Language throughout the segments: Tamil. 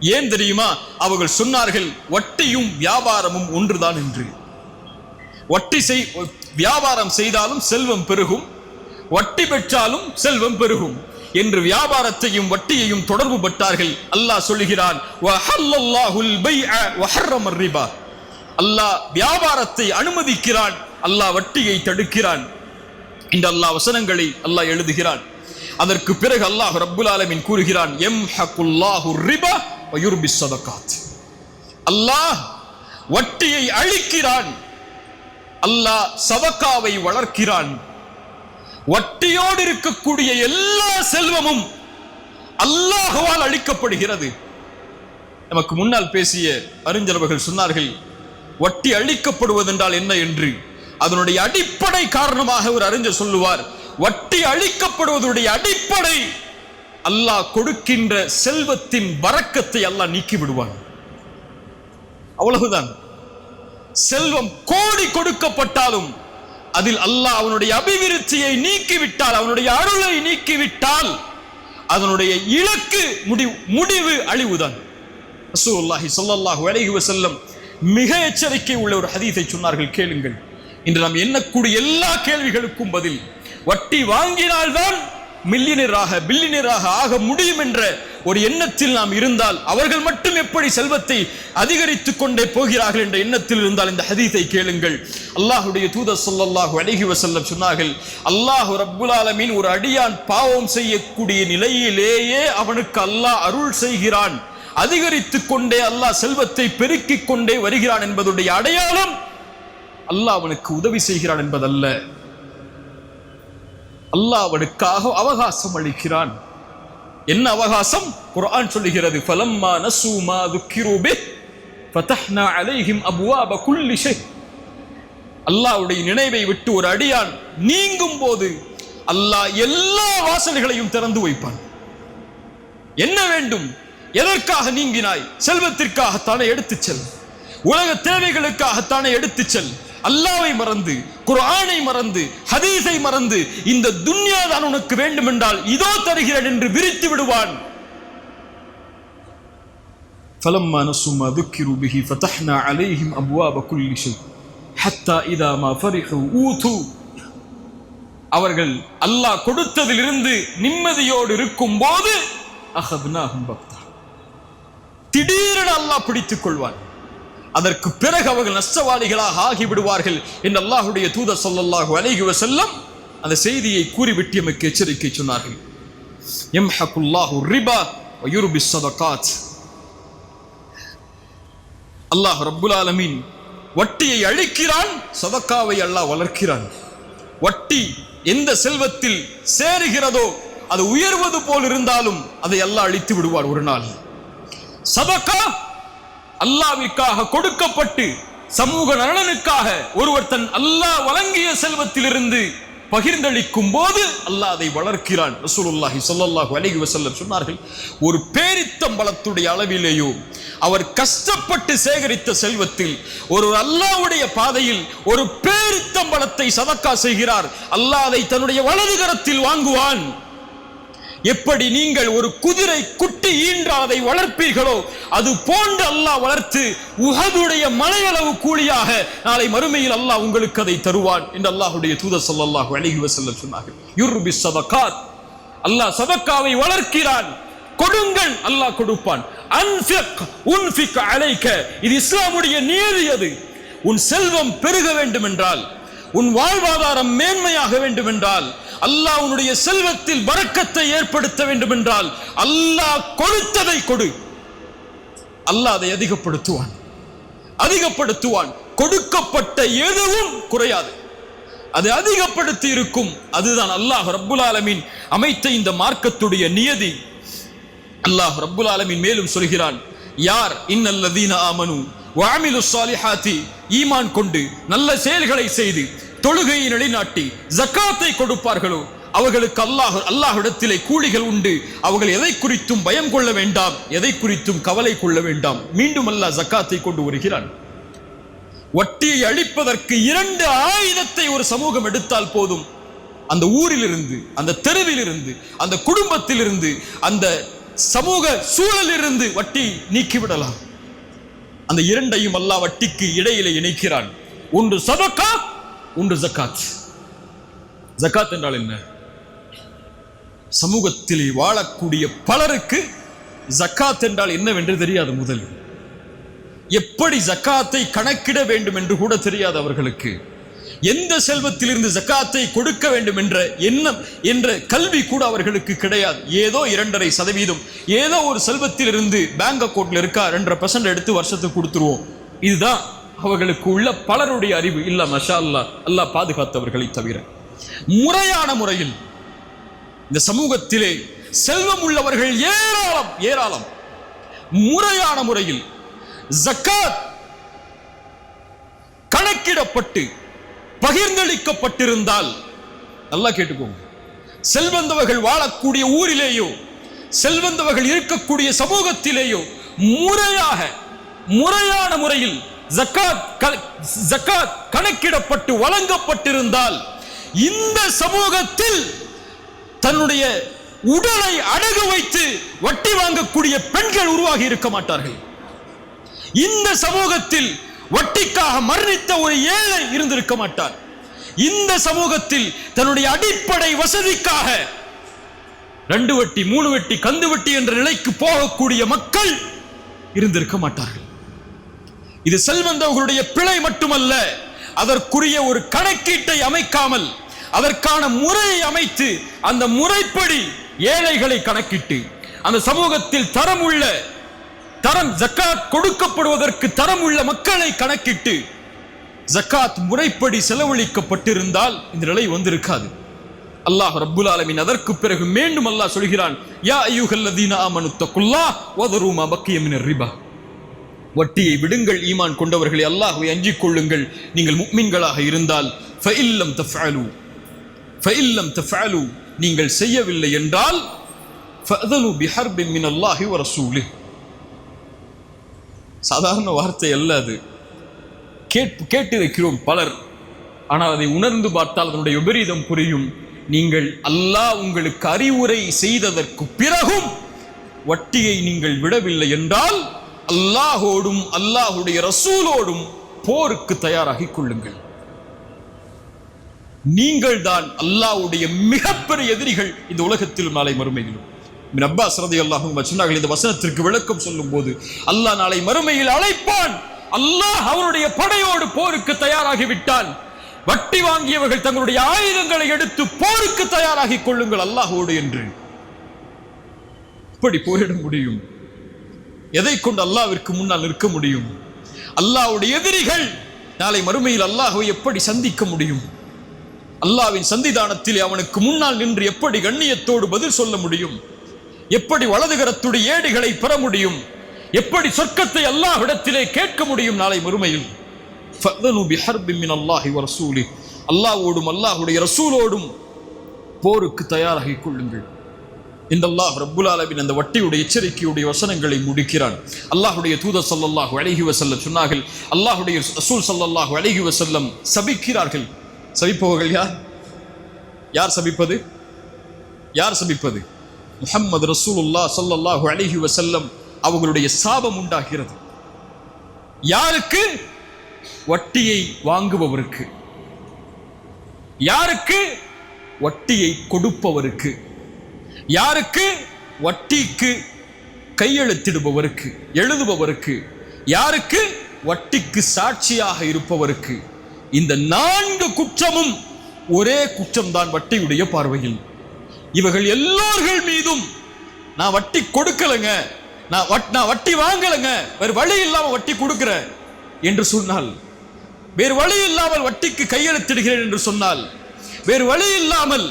ஏன் தெரியுமா? அவர்கள் சொன்னார்கள் வட்டியும் வியாபாரமும் ஒன்றுதான் என்று. வட்டி செய் வியாபாரம் செய்தாலும் செல்வம் பெருகும் வட்டி பெற்றாலும் செல்வம் பெருகும் என்று வியாபாரத்தையும் வட்டியையும் தொடர்பு பட்டார்கள். அல்லாஹ் சொல்லுகிறான் அல்லாஹ் வியாபாரத்தை அனுமதிக்கிறான் அல்லாஹ் வட்டியை தடுக்கிறான் இந்த அல்லாஹ் வசனங்களை அல்லாஹ் எழுதுகிறான். அதற்கு பிறகு அல்லாஹ் ரப்புல் ஆலமின் கூறுகிறான் எம்ஹகுல்லாஹு ரிபா. வயுர்பி சதகாத் அல்லாஹ் வட்டியை அழிக்கிறான். அல்லாஹ் சவக்காவை வளர்க்கிறான். வட்டியோடு இருக்கக்கூடிய எல்லா செல்வமும் அல்லாஹுவால் அழிக்கப்படுகிறது. நமக்கு முன்னால் பேசிய அறிஞரவர்கள் சொன்னார்கள் வட்டி அழிக்கப்படுவதென்றால் என்ன என்று? அதனுடைய அடிப்படை காரணமாக ஒரு அறிஞர் சொல்லுவார் வட்டி அழிக்கப்படுவதனுடைய அடிப்படை அல்லாஹ் கொடுக்கின்ற செல்வத்தின் வரக்கத்தை அல்லாஹ் நீக்கி விடுவான். அவ்வளவுதான். செல்வம் கோடி கொடுக்கப்பட்டாலும் அதில் அல்லாஹ் அவனுடைய அபிவிருத்தியை நீக்கிவிட்டால் அவனுடைய அருளை நீக்கிவிட்டால் அதனுடைய இலக்கு முடிவு முடிவு அழிவுதான். ரசூலுல்லாஹி ஸல்லல்லாஹு அலைஹி வஸல்லம் மிக எச்சரிக்கை உள்ள ஒரு ஹதீஸை சொன்னார்கள் கேளுங்கள். இன்று நாம் எண்ணக்கூடிய எல்லா கேள்விகளுக்கும் பதில் வட்டி வாங்கினால்தான் மில்லியனராக பில்லியனராக ஆக முடியும் என்ற ஒரு எண்ணத்தில் நாம் இருந்தால் அவர்கள் மட்டும் எப்படி செல்வத்தை அதிகரித்துக் கொண்டே போகிறார்கள் என்ற எண்ணத்தில் இருந்தால் இந்த ஹதீத்தை கேளுங்கள். அல்லாஹுடைய தூதர் சொல்லல்லாஹு அழகி வசல்லம் சொன்னார்கள் அல்லாஹ் ரப்புல் ஒரு அடியான் பாவம் செய்யக்கூடிய நிலையிலேயே அவனுக்கு அல்லாஹ் அருள் செய்கிறான். அதிகரித்துக் கொண்டே அல்லாஹ் செல்வத்தை பெருக்கிக் கொண்டே வருகிறான் என்பதுடைய அடையாளம் அல்லாஹ் அவனுக்கு உதவி செய்கிறான் என்பதல்ல. அல்லாவனுக்காக அவகாசம் அளிக்கிறான். என்ன அவகாசம்? குரான் சொல்லுகிறது பலம்மா நசூமா துக்கிரூபி ஃபதஹ்னா அலைஹிம் அபுவாப குல்லி ஷை அல்லாஹ்வுடைய நினைவை விட்டு ஒரு அடியான் நீங்கும் போது அல்லாஹ் எல்லா வாசல்களையும் திறந்து வைப்பான். என்ன வேண்டும்? எதற்காக நீங்கினாய்? செல்வத்திற்காகத்தானே எடுத்துச் செல். உலக தேவைகளுக்காகத்தானே எடுத்துச் செல். அல்லாவை மறந்து குர்ஆனை மறந்து ஹதீஸை மறந்து இந்த துன்யா தான் உனக்கு வேண்டும் என்றால் இதோ தருகிறேன் என்று விரித்து விடுவான் فلما نسوا ما ذكروا به فتحنا عليهم أبواب كل شيء حتى إذا ما فرحوا أوتوا அவர்கள் அல்லாஹ் கொடுத்ததிலிருந்து நிம்மதியோடு இருக்கும் போது அஹத்னாஹும் பக்தா திடீரென அல்லாஹ் பிடித்துக் கொள்வான் அதற்கு பிறகு அவர்கள் நஷ்டவாளிகளாக ஆகிவிடுவார்கள் என்று அல்லாஹுடைய தூத சொல்லல்லாஹு அலைகுவ செல்லம் அந்த செய்தியை கூறிவிட்டு எமக்கு எச்சரிக்கை சொன்னார்கள். யம்ஹகுல்லாஹு ரிபா வ சதகாத் அல்லாஹ் ரப்புல் ஆலமீன் வட்டியை அழிக்கிறான் சதக்காவை அல்லாஹ் வளர்க்கிறான். வட்டி எந்த செல்வத்தில் சேருகிறதோ அது உயர்வது போல் இருந்தாலும் அதை எல்லாம் அழித்து விடுவார் ஒரு நாள். சதக்கா அல்லாவிற்காக கொடுக்கப்பட்டு சமூக நலனுக்காக ஒருவர் தன் அல்லாஹ் வழங்கிய செல்வத்திலிருந்து பகிர்ந்தளிக்கும் போது அல்லாஹ் அதை வளர்க்கிறான். ரசூலுல்லாஹி ஸல்லல்லாஹு அலைஹி வஸல்லம் சொன்னார்கள் ஒரு பேரித்தம்பலத்துடைய அளவிலேயோ அவர் கஷ்டப்பட்டு சேகரித்த செல்வத்தில் ஒரு அல்லாஹ்வுடைய பாதையில் ஒரு பேரித்தம்பலத்தை சதக்கா செய்கிறார். அல்லாஹ் அதை தன்னுடைய வலது கரத்தில் வாங்குவான். எப்படி நீங்கள் ஒரு குதிரை குட்டி ஈன்றாதை அதை வளர்ப்பீர்களோ அது போன்று அல்லாஹ் வளர்த்து உஹதுடைய மலையளவு கூலியாக நாளை மறுமையில் அல்லாஹ் உங்களுக்கு அதை தருவான் என்று அல்லாஹுடைய தூதர் ஸல்லல்லாஹு அழகி வஸல்லம் சொன்னார்கள். யுர்பி ஸதகாத். அல்லாஹ் சதக்காவை வளர்க்கிறான். கொடுங்கள் அல்லாஹ் கொடுப்பான். அன்ஃபிக் உன்ஃபிக் அழைக்க இது இஸ்லாமுடைய நியதி அது. உன் செல்வம் பெருக வேண்டும் என்றால் உன் வாழ்வாதாரம் மேன்மையாக வேண்டும் என்றால் அல்லாஹ் உன்னுடைய செல்வத்தில் வரக்கத்தை ஏற்படுத்த வேண்டும் என்றால் அல்லாஹ் கொடுத்ததை கொடு. அல்லாஹ் அதை அதிகப்படுத்துவான். அதிகப்படுத்துவான். கொடுக்கப்பட்ட எதுவும் குறையாது. அது அதிகப்படுத்தி இருக்கும் அதுதான் அல்லாஹ் ரப்புல் ஆலமீன் அமைத்த இந்த மார்க்கத்துடைய நியதி. அல்லாஹ் ரப்புல் ஆலமீன் மேலும் சொல்கிறான் யார்? இன்னல்லதீன ஆமனு. வாமிலு சாலிஹாத்தி ஈமான் கொண்டு நல்ல செயல்களை செய்து தொழுகையை நிலைநாட்டி ஜக்காத்தை கொடுப்பார்களோ? அவர்களுக்கு அல்லாஹ் அல்லாஹிடத்திலே கூலிகள் உண்டு. அவர்கள் எதை குறித்தும் பயம் கொள்ள வேண்டாம். எதை குறித்தும் கவலை கொள்ள வேண்டாம். மீண்டும் அல்லாஹ் ஜக்காத்தை கொண்டு வருகிறான். வட்டியை அழிப்பதற்கு இரண்டு ஆயுதத்தை ஒரு சமூகம் எடுத்தால் போதும். அந்த ஊரிலிருந்து அந்த தெருவிலிருந்து அந்த குடும்பத்திலிருந்து அந்த சமூக சூழலிலிருந்து வட்டி நீக்கிவிடலாம். அந்த இரண்டையும் அல்லாஹ் வட்டிக்கு இடையிலே இணைக்கிறான். ஒன்று சதக்கா ஒன்று ஜக்காத். ஜக்காத் என்றால் என்ன? சமூகத்தில் வாழக்கூடிய பலருக்கு ஜக்காத் என்றால் என்னவென்று தெரியாது முதலில். எப்படி ஜக்காத்தை கணக்கிட வேண்டும் என்று கூட தெரியாது அவர்களுக்கு. எந்த செல்வத்திலிருந்து ஜக்காத்தை கொடுக்க வேண்டும் என்ற எண்ணம் என்ற கல்வி கூட அவர்களுக்கு கிடையாது. ஏதோ இரண்டரை சதவீதம். ஏதோ ஒரு செல்வத்திலிருந்து பேங்க் அக்கௌண்ட்ல இருக்கா? ரெண்டரை பர்சன்ட் எடுத்து வருஷத்துக்கு கொடுத்துருவோம். இதுதான் அவர்களுக்கு உள்ள பலருடைய அறிவு. இல்ல மஷா அல்லா அல்லாஹ் பாதுகாத்தவர்களை தவிர. முறையான முறையில் இந்த சமூகத்திலே செல்வம் உள்ளவர்கள் ஏராளம் ஏராளம். முறையான முறையில் ஜக்காத் கணக்கிடப்பட்டு பகிர்ந்தளிக்கப்பட்டிருந்தால் நல்லா கேட்டுக்கோங்க. செல்வந்தவர்கள் வாழக்கூடிய ஊரிலேயோ செல்வந்தவர்கள் இருக்கக்கூடிய சமூகத்திலேயோ முறையாக முறையான முறையில் ஜக்காத் ஜக்காத் கணக்கிடப்பட்டு வழங்கப்பட்டிருந்தால் இந்த சமூகத்தில் தன்னுடைய உடலை அடகு வைத்து வட்டி வாங்கக்கூடிய பெண்கள் உருவாகி இருக்க மாட்டார்கள். இந்த சமூகத்தில் வட்டிக்காக மரணித்த ஒரு ஏழை இருந்திருக்க மாட்டார். இந்த சமூகத்தில் தன்னுடைய அடிப்படை வசதிக்காக ரெண்டு வட்டி மூணு வட்டி கந்து வட்டி என்ற நிலைக்கு போகக்கூடிய மக்கள் இருந்திருக்க மாட்டார்கள். இது செல்வந்தவர்களுடைய பிழை மட்டுமல்ல அதற்குரிய ஒரு கணக்கீட்டை அமைக்காமல் அதற்கான முறையை அமைத்து அந்த முறைப்படி ஏழைகளை கணக்கிட்டு அந்த சமூகத்தில் தரம் உள்ள தரம் ஜக்காத் கொடுக்கப்படுவதற்கு தரம் உள்ள மக்களை கணக்கிட்டு ஜக்காத் முறைப்படி செலவழிக்கப்பட்டிருந்தால் இந்த நிலை வந்திருக்காது. அல்லாஹ் ரப்புல் ஆலமின் அதற்கு பிறகு மீண்டும் அல்லாஹ் சொல்கிறான் யா அய்யுஹல்லதீன ஆமனு தக்குல்லாஹ் வதரு மா பக்கிய ரிபா. வட்டியை விடுங்கள் ஈமான் கொண்டவர்களை அல்லாஹுவை அஞ்சிக் கொள்ளுங்கள். நீங்கள் முக்மின்களாக இருந்தால் ஃபஇல்லம் தஃஅலு. த ஃபேலு நீங்கள் செய்யவில்லை என்றால் ஃபதலு பிஹர்பின் மின் அல்லாஹி வ சாதாரண வார்த்தை அல்ல அது. கேட் கேட்டிருக்கிறோம் பலர். ஆனால் அதை உணர்ந்து பார்த்தால் அதனுடைய விபரீதம் புரியும். நீங்கள் அல்லாஹ் உங்களுக்கு அறிவுரை செய்ததற்கு பிறகும் வட்டியை நீங்கள் விடவில்லை என்றால் அல்லாஹோடும் அல்லாஹுடைய ரசூலோடும் போருக்கு தயாராகிக் கொள்ளுங்கள். நீங்கள் தான் அல்லாஹுடைய மிகப்பெரிய எதிரிகள் இந்த உலகத்திலும் நாளை மறுமையிலும். இப்னு அப்பாஸ் அல்லாஹும் சொன்னார்கள் இந்த வசனத்திற்கு விளக்கம் சொல்லும் போது அல்லாஹ் நாளை மறுமையில் அழைப்பான். அல்லாஹ் அவருடைய படையோடு போருக்கு தயாராகி விட்டான் வட்டி வாங்கியவர்கள் தங்களுடைய ஆயுதங்களை எடுத்து போருக்கு தயாராகிக் கொள்ளுங்கள் அல்லாஹோடு என்று. இப்படி போரிட முடியும். எதை கொண்டு அல்லாவிற்கு முன்னால் நிற்க முடியும்? அல்லாஹ்வுடைய எதிரிகள் நாளை மறுமையில் அல்லாஹ்வை எப்படி சந்திக்க முடியும்? அல்லாஹ்வின் சந்திதானத்தில் அவனுக்கு முன்னால் நின்று எப்படி கண்ணியத்தோடு பதில் சொல்ல முடியும்? எப்படி வலதுகரத்துடைய ஏடுகளை பெற முடியும்? எப்படி சொர்க்கத்தை அல்லாஹ்விடத்திலே கேட்க முடியும் நாளை மறுமையில்? அல்லாஹோடும் அல்லாஹுடைய ரசூலோடும் போருக்கு தயாராகிக் கொள்ளுங்கள். இந்த அல்லாஹ் ரப்புல் அலவின் அந்த வட்டியுடைய எச்சரிக்கையுடைய வசனங்களை முடிக்கிறான். அல்லாஹுடைய தூதர் ஸல்லல்லாஹு அழகி வஸல்லம் சொன்னார்கள் அல்லாஹுடைய ரசூல் ஸல்லல்லாஹு அழகி வசல்லம் சபிக்கிறார்கள். சபிப்பவர்கள் யார்? யார் சபிப்பது? யார் சபிப்பது? முஹம்மது ரசூலுல்லா ஸல்லல்லாஹு அலிஹி வசல்லம் அவங்களுடைய சாபம் உண்டாகிறது. யாருக்கு? வட்டியை வாங்குபவருக்கு. யாருக்கு? வட்டியை கொடுப்பவருக்கு. யாருக்கு? வட்டிக்கு கையெழுத்திடுபவருக்கு எழுதுபவருக்கு. யாருக்கு? வட்டிக்கு சாட்சியாக இருப்பவருக்கு. இந்த நான்கு குற்றமும் ஒரே குற்றம்தான் வட்டியுடைய பார்வையில். இவர்கள் எல்லோர்கள் மீதும் நான் வட்டி கொடுக்கலைங்க. நான் வட்- நான் வட்டி வாங்கலைங்க. வேறு வழி இல்லாமல் வட்டி கொடுக்குறேன் என்று சொன்னால் வேறு வழி இல்லாமல் வட்டிக்கு கையெழுத்திடுகிறேன் என்று சொன்னால் வேறு வழி இல்லாமல்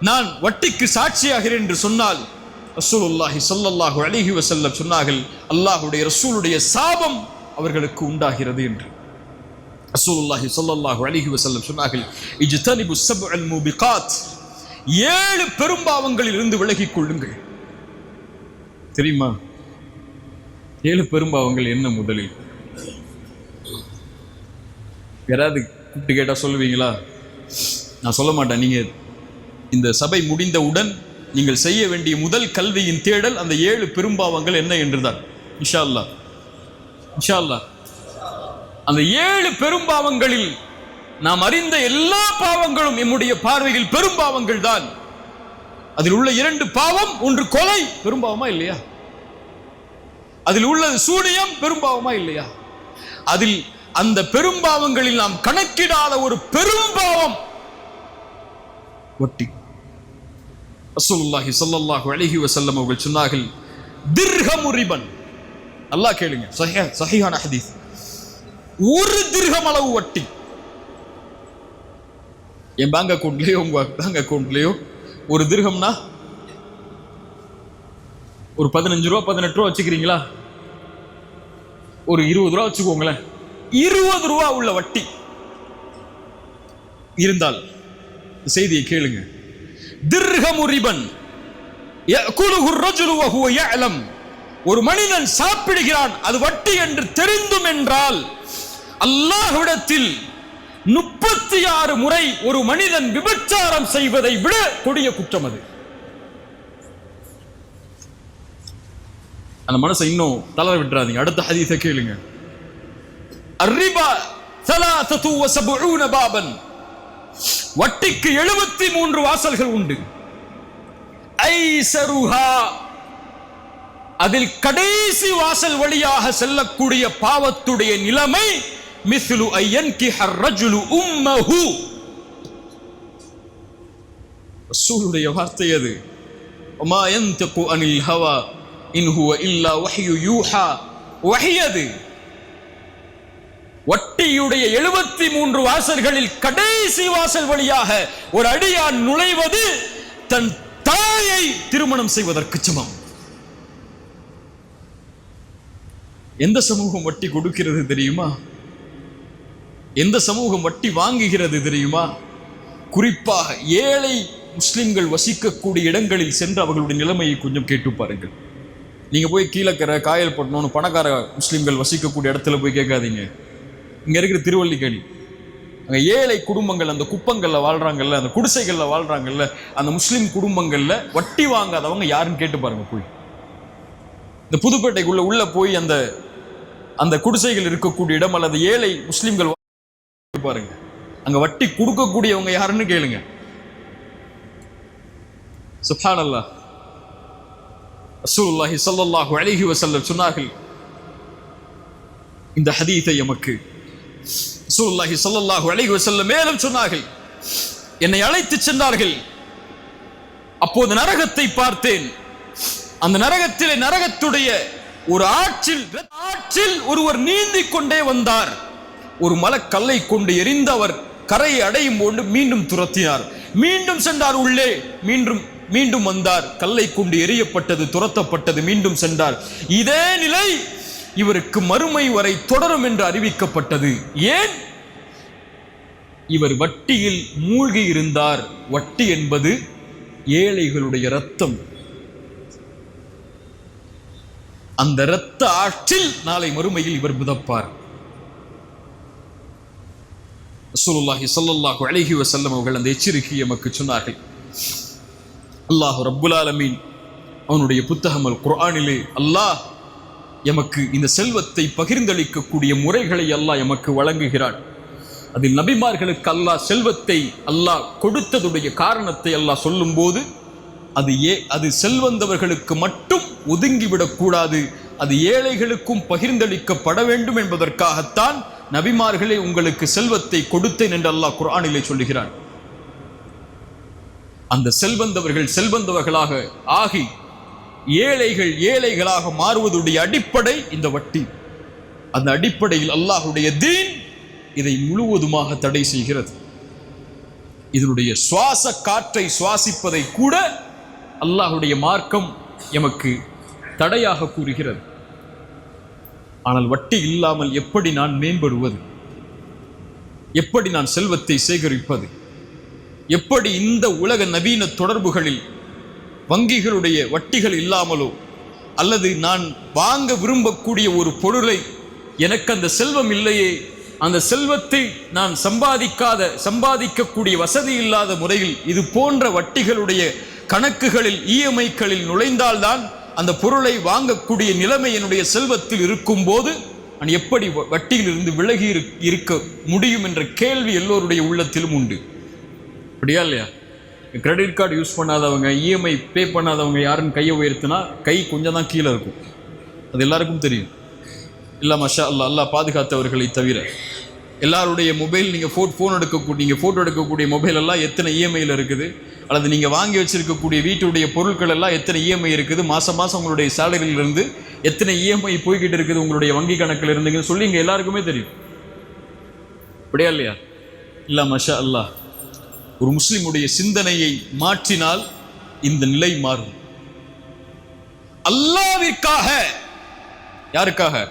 நான் வட்டிக்கு சாட்சியாகிறேன் என்று சொன்னால் ரசூலுல்லாஹி சொல்லல்லாஹு அலைஹி வஸல்லம் சொன்னார்கள் அல்லாஹுடைய ரசூலுடைய சாபம் அவர்களுக்கு உண்டாகிறது என்று. ரசூலுல்லாஹி ஸல்லல்லாஹு அலைஹி வசல்லம் சொன்னார்கள் இஜ்தலிபு சப் அல் மூபிகாத். ஏழு பெரும்பாவங்களில் இருந்து விலகிக் கொள்ளுங்கள். தெரியுமா? ஏழு பெரும்பாவங்கள் என்ன முதலில்? யாராவது கூப்பிட்டு கேட்டா சொல்லுவீங்களா? நான் சொல்ல மாட்டேன். நீங்க இந்த சபை முடிந்தவுடன் நீங்கள் செய்ய வேண்டிய முதல் கல்வியின் தேடல் அந்த ஏழு பெரும்பாவங்கள் என்ன என்றுதான். இன்ஷா அல்லாஹ் இன்ஷா அல்லாஹ் அந்த ஏழு பெரும்பாவங்களில் நாம் அறிந்த எல்லா பாவங்களும் எம்முடைய பார்வையில் பெரும் பாவங்கள் தான். அதில் உள்ள இரண்டு பாவம் ஒன்று கொலை பெரும்பாவமா இல்லையா? அதில் உள்ளது சூனியம் பெரும்பாவமா இல்லையா? அதில் அந்த பெரும்பாவங்களில் நாம் கணக்கிடாத ஒரு பெரும்பாவம் ஒட்டி ரசூலுல்லாஹி ஸல்லல்லாஹு அலைஹி வஸல்லம் அவர்கள் சொன்னார்கள் திர்ஹமு ரிபன் அல்லாஹ் கேளுங்க சஹீஹ சஹீஹான ஹதீஸ். ஒரு திர்ஹம் அளவு வட்டி. என் பேங்க் அக்கௌண்ட்லேயோ உங்கள் பேங்க் அக்கௌண்ட்லேயோ ஒரு திருகம்னா ஒரு பதினஞ்சு ரூபா பதினெட்டு ரூபா வச்சுக்கிறீங்களா? ஒரு இருபது ரூபா வச்சுக்கோங்களேன். இருபது ரூபா உள்ள வட்டி இருந்தால் செய்தியை கேளுங்க. திர்ஹமுரிபன் ஒரு மனிதன் சாப்பிடுகிறான் அது வட்டி என்று தெரிந்தும் என்றால் அல்லாஹ்விடத்தில் முப்பத்தி ஆறு முறை ஒரு மனிதன் விபச்சாரம் செய்வதை விட கொடிய குற்றம் அது. அந்த மனசை இன்னும் தளர விட்டுறாதீங்க. அடுத்த ஹதீஸை கேளுங்க. அரிபா சலாசத்து வசபுன பாபன். வட்டிக்கு எழுபத்தி மூன்று வாசல்கள் உண்டு. ஐசருஹா. அதில் கடைசி வாசல் வழியாக செல்லக்கூடிய பாவத்துடைய நிலைமை மிஸ்லு ஐயன் கிஹர் ரஜுலு உம்மஹு ரசூலுடைய வார்த்தை அது وما ينطق عن الهوى إن هو إلا وحي يوحى வஹி அது வட்டியுடைய எழுபத்தி மூன்று வாசல்களில் கடைசி வாசல் வழியாக ஒரு அடியான் நுழைவது தன் தாயை திருமணம் செய்வதற்கு சமம் எந்த சமூகம் வட்டி கொடுக்கிறது தெரியுமா எந்த சமூகம் வட்டி வாங்குகிறது தெரியுமா? குறிப்பாக ஏழை முஸ்லிம்கள் வசிக்கக்கூடிய இடங்களில் சென்று அவர்களுடைய நிலைமையை கொஞ்சம் கேட்டு பாருங்கள். நீங்க போய் கீழக்கரை காயல்பட்டணும்னு பணக்கார முஸ்லீம்கள் வசிக்கக்கூடிய இடத்துல போய் கேட்காதீங்க. இங்க இருக்கிற திருவள்ளிக்கேணி அங்க ஏழை குடும்பங்கள் அந்த குப்பங்கள்ல வாழ்றாங்கல்ல அந்த குடிசைகள்ல வாழ்றாங்கல்ல அந்த முஸ்லிம் குடும்பங்கள்ல வட்டி வாங்காதவங்க யாருன்னு கேட்டு பாருங்க போய். இந்த புதுப்பேட்டைக்குள்ள உள்ள போய் அந்த அந்த குடிசைகள் இருக்கக்கூடிய இடம் அல்லது ஏழை முஸ்லீம்கள் பாருங்க. அங்க வட்டி கொடுக்கக்கூடியவங்க யாருன்னு கேளுங்க. சுப்ஹானல்லாஹ் ரசூலுல்லாஹி சல்லாஹு அழகி வஸல்லம் சொன்னார்கள். இந்த ஹதீத்தை எமக்கு. ரசூலுல்லாஹி சல்லாஹு அழகி வஸல்லம் மேலும் சொன்னார்கள். என்னை அழைத்து சென்றார்கள். அப்போது நரகத்தை பார்த்தேன். அந்த நரகத்திலே நரகத்துடைய ஒரு ஆற்றில் ஆற்றில் ஒருவர் நீந்திக் கொண்டே வந்தார். ஒரு மலக்கல்லை கொண்டு எரிந்து அவர் கரையை அடையும் போது மீண்டும் துரத்தினார். மீண்டும் சென்றார் உள்ளே. மீண்டும் மீண்டும் வந்தார். கல்லை கொண்டு எரியப்பட்டது துரத்தப்பட்டது மீண்டும் சென்றார். இதே நிலை இவருக்கு மறுமை வரை தொடரும் என்று அறிவிக்கப்பட்டது. ஏன்? இவர் வட்டியில் மூழ்கி இருந்தார். வட்டி என்பது ஏழைகளுடைய ரத்தம் அந்த இரத்த ஆற்றில் நாளை மறுமையில் இவர் மிதப்பார். ரசூலுல்லாஹி சல்லாஹு அலைஹி வசல்லம் அவர்கள் அந்த எச்சரிக்கையை எமக்கு சொன்னார்கள். அல்லாஹ் ரப்புலாலமீன் அவனுடைய புத்தகம் அல் அல்லாஹ் எமக்கு இந்த செல்வத்தை பகிர்ந்தளிக்கக்கூடிய முறைகளை அல்லாஹ் எமக்கு வழங்குகிறான். அதில் நபிமார்களுக்கு அல்லாஹ் செல்வத்தை அல்லாஹ் கொடுத்ததுடைய காரணத்தை அல்லாஹ் சொல்லும்போது அது ஏ அது செல்வந்தவர்களுக்கு மட்டும் ஒதுங்கிவிடக்கூடாது. அது ஏழைகளுக்கும் பகிர்ந்தளிக்கப்பட வேண்டும் என்பதற்காகத்தான் நபிமார்களே உங்களுக்கு செல்வத்தை கொடுத்தேன் என்று அல்லாஹ் குரானிலே சொல்லுகிறான். அந்த செல்வந்தவர்கள் செல்வந்தவர்களாக ஆகி ஏழைகள் ஏழைகளாக மாறுவதுடைய அடிப்படை இந்த வட்டி. அந்த அடிப்படையில் அல்லாஹுடைய தீன் இதை முழுவதுமாக தடை செய்கிறது. இதனுடைய சுவாச காற்றை சுவாசிப்பதை கூட அல்லாஹுடைய மார்க்கம் எமக்கு தடையாக கூறுகிறது. ஆனால் வட்டி இல்லாமல் எப்படி நான் மேம்படுவது? எப்படி நான் செல்வத்தை சேகரிப்பது? எப்படி இந்த உலக நவீன தொடர்புகளில் வங்கிகளுடைய வட்டிகள் இல்லாமலோ அல்லது நான் வாங்க விரும்பக்கூடிய ஒரு பொருளை எனக்கு அந்த செல்வம் இல்லையே அந்த செல்வத்தை நான் சம்பாதிக்காத சம்பாதிக்கக்கூடிய வசதி இல்லாத முறையில் இது போன்ற வட்டிகளுடைய கணக்குகளில் இஎம்ஐக்களில் நுழைந்தால்தான் அந்த பொருளை வாங்கக்கூடிய நிலைமை என்னுடைய செல்வத்தில் இருக்கும்போது நான் எப்படி வ- வட்டியிலிருந்து விலகி இருக்க முடியும் என்ற கேள்வி எல்லோருடைய உள்ளத்திலும் உண்டு. அப்படியா இல்லையா? கிரெடிட் கார்டு யூஸ் பண்ணாதவங்க இஎம்ஐ பே பண்ணாதவங்க யாருன்னு கையை உயர்த்தினா கை கொஞ்சம் தான் கீழே இருக்கும். அது எல்லாருக்கும் தெரியும். இல்லை மஷா அல்லாஹ் அல்லா பாதுகாத்தவர்களை தவிர. எல்லாருடைய மொபைல் நீங்கள் ஃபோட் ஃபோன் எடுக்கக்கூடிய நீங்கள் ஃபோட்டோ எடுக்கக்கூடிய மொபைல் எல்லாம் எத்தனை இஎம்ஐயில் இருக்குது? அல்லது நீங்கள் வாங்கி வச்சிருக்கக்கூடிய வீட்டுடைய பொருட்கள் எல்லாம் எத்தனை இஎம்ஐ இருக்குது? மாதம் மாதம் உங்களுடைய சேலரியிலிருந்து எத்தனை இஎம்ஐ போய்கிட்டு இருக்குது உங்களுடைய வங்கி கணக்கில் இருந்துங்கன்னு சொல்லி இங்கே எல்லாருக்குமே தெரியும். அப்படியா இல்லையா? இல்லை மஷா அல்லாஹ் ஒரு முஸ்லிமுடைய சிந்தனையை மாற்றினால் இந்த நிலை மாறும். அல்லாவிற்காக. யாருக்காக?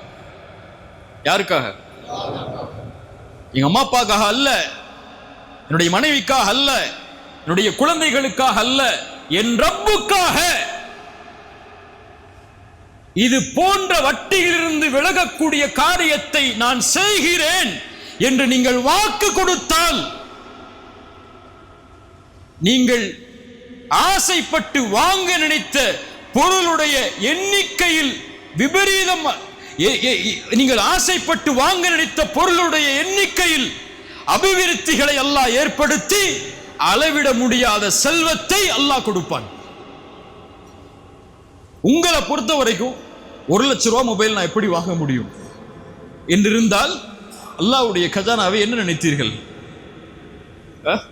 யாருக்காக? எங்க அம்மா அப்பாக்காக அல்ல. என்னுடைய மனைவிக்காக அல்ல. என்னுடைய குழந்தைகளுக்காக அல்ல என் ரப்புக்காக. இது போன்ற வட்டியிலிருந்து விலகக்கூடிய காரியத்தை நான் செய்கிறேன் என்று நீங்கள் வாக்கு கொடுத்தால் நீங்கள் ஆசைப்பட்டு வாங்க நினைத்த பொருளுடைய எண்ணிக்கையில் விபரீதம் நீங்கள் ஆசைப்பட்டு வாங்க நினைத்த பொருளுடைய எண்ணிக்கையில் அபிவிருத்திகளை எல்லாம் ஏற்படுத்தி அளவிட முடியாத செல்வத்தை அல்லாஹ் கொடுப்பான். உங்களை பொறுத்த வரைக்கும் ஒரு லட்ச ரூபா மொபைல் நான் எப்படி வாங்க முடியும்? என்றிருந்தால் அல்லாஹ்வுடைய கஜானாவை என்ன நினைத்தீர்கள்? அஹ்?